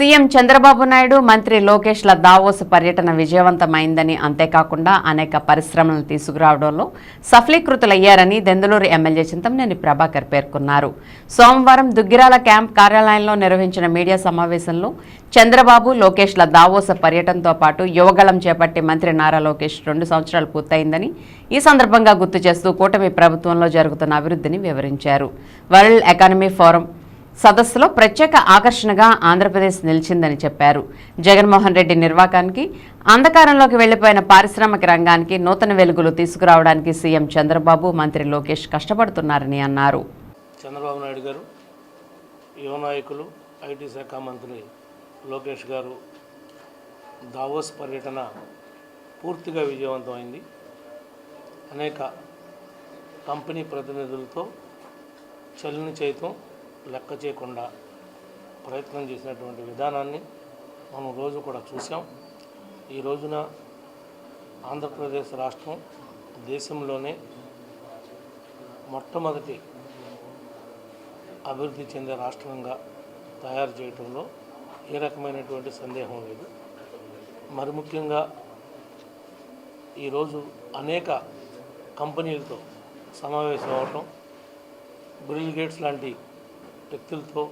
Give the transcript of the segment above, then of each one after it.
CM Chandrababu Naidu మంత్రి లోకేష్ల Davos పర్యటన విజయవంతమైందని అంతేకాకుండా అనేక పరిశ్రమలను తీసుకురావడంలో సఫలీకృతులయ్యారని దెందులూరు ఎమ్మెల్యే చింతమనేని ప్రభాకర్ పేర్కొన్నారు. సోమవారం దుగ్గిరాల క్యాంప్ కార్యాలయంలో నిర్వహించిన మీడియా సమావేశంలో చంద్రబాబు లోకేష్ల దావోస పర్యటనతో పాటు యువగళం చేపట్టి మంత్రి నారా లోకేష్ రెండు సంవత్సరాలు పూర్తయిందని ఈ సందర్భంగా గుర్తు చేస్తూ కూటమి ప్రభుత్వంలో జరుగుతున్న అభివృద్ధిని వివరించారు. వరల్డ్ ఎకానమీ ఫోరం సదస్సులో ప్రత్యేక ఆకర్షణగా ఆంధ్రప్రదేశ్ నిలిచిందని చెప్పారు. జగన్మోహన్ రెడ్డి నిర్వాకానికి అంధకారంలోకి వెళ్ళిపోయిన పారిశ్రామిక రంగానికి నూతన వెలుగులు తీసుకురావడానికి సీఎం చంద్రబాబు మంత్రి లోకేష్ కష్టపడుతున్నారని అన్నారు. చంద్రబాబు నాయుడు గారు యువ నాయకులు ఐటీ శాఖ మంత్రి లోకేష్ గారు దావోస్ పర్యటన పూర్తిగా విజయవంతమైంది. అనేక కంపెనీ ప్రతినిధులతో చలిని చైతం లెక్క చేయకుండా ప్రయత్నం చేసినటువంటి విధానాన్ని మనం రోజు కూడా చూసాం ఈ రోజున ఆంధ్రప్రదేశ్ రాష్ట్రం దేశంలోనే మొట్టమొదటి అభివృద్ధి చెందే రాష్ట్రంగా తయారు చేయటంలో ఏ రకమైనటువంటి సందేహం లేదు. మరి ముఖ్యంగా ఈరోజు అనేక కంపెనీలతో సమావేశం అవటం బిల్ గేట్స్ లాంటి వ్యక్తులతో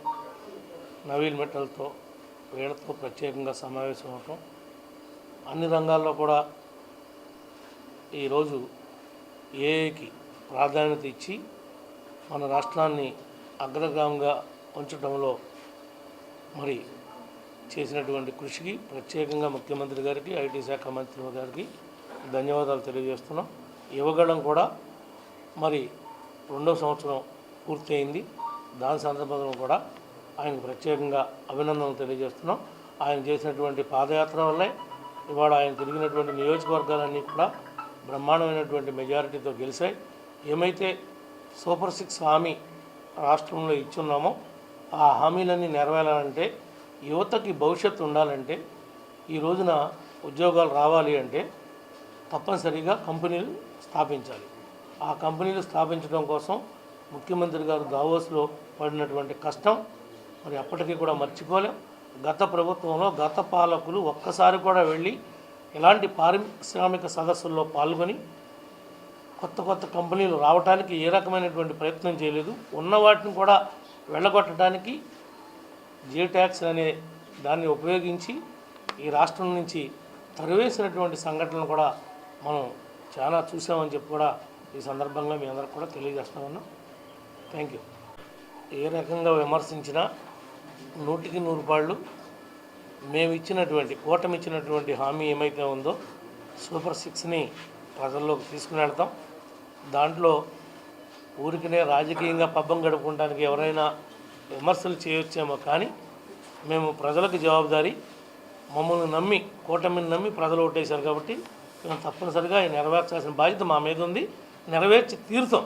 నవీన్ మెటల్తో వీళ్ళతో ప్రత్యేకంగా సమావేశం అవటం. అన్ని రంగాల్లో కూడా ఈరోజు ఏఐకి ప్రాధాన్యత ఇచ్చి మన రాష్ట్రాన్ని అగ్రగామంగా ఉంచడంలో మరి చేసినటువంటి కృషికి ప్రత్యేకంగా ముఖ్యమంత్రి గారికి ఐటీ శాఖ మంత్రి గారికి ధన్యవాదాలు తెలియజేస్తున్నాం. యువగళం కూడా మరి రెండో సంవత్సరం పూర్తయింది. దాని సందర్భంలో కూడా ఆయనకు ప్రత్యేకంగా అభినందనలు తెలియజేస్తున్నాం. ఆయన చేసినటువంటి పాదయాత్ర వల్లే ఇవాళ ఆయన తిరిగినటువంటి నియోజకవర్గాలన్నీ కూడా బ్రహ్మాండమైనటువంటి మెజారిటీతో గెలిచాయి. ఏమైతే సూపర్ సిక్స్ హామీ రాష్ట్రంలో ఇచ్చున్నామో ఆ హామీలన్నీ నెరవేరాలంటే యువతకి భవిష్యత్తు ఉండాలంటే ఈ రోజున ఉద్యోగాలు రావాలి అంటే తప్పనిసరిగా కంపెనీలు స్థాపించాలి. ఆ కంపెనీలు స్థాపించడం కోసం ముఖ్యమంత్రి గారు దావోస్లో పడినటువంటి కష్టం మరి అప్పటికీ కూడా మర్చిపోలేం. గత ప్రభుత్వంలో గత పాలకులు ఒక్కసారి కూడా వెళ్ళి ఇలాంటి పారిశ్రామిక సదస్సుల్లో పాల్గొని కొత్త కొత్త కంపెనీలు రావడానికి ఏ రకమైనటువంటి ప్రయత్నం చేయలేదు. ఉన్న వాటిని కూడా వెళ్ళగొట్టడానికి జే ట్యాక్స్ అనే దాన్ని ఉపయోగించి ఈ రాష్ట్రం నుంచి తరివేసినటువంటి సంఘటనలు కూడా మనం చాలా చూసామని చెప్పి కూడా ఈ సందర్భంగా మీ అందరికి కూడా తెలియజేస్తా ఉన్నాం. Thank you. ఏ రకంగా విమర్శించినా నూటికి నూరు పాళ్ళు మేము ఇచ్చినటువంటి కూటమి ఇచ్చినటువంటి హామీ ఏమైతే ఉందో సూపర్ సిక్స్ని ప్రజల్లోకి తీసుకుని వెళ్తాం. దాంట్లో ఊరికనే రాజకీయంగా పబ్బం గడుపుకోవడానికి ఎవరైనా విమర్శలు చేయొచ్చేమో కానీ మేము ప్రజలకు జవాబుదారీ మమ్మల్ని నమ్మి కూటమిని నమ్మి ప్రజలు ఓటేశారు కాబట్టి మేము తప్పనిసరిగా నెరవేర్చాల్సిన బాధ్యత మా మీద ఉంది. నెరవేర్చి తీరుతాం.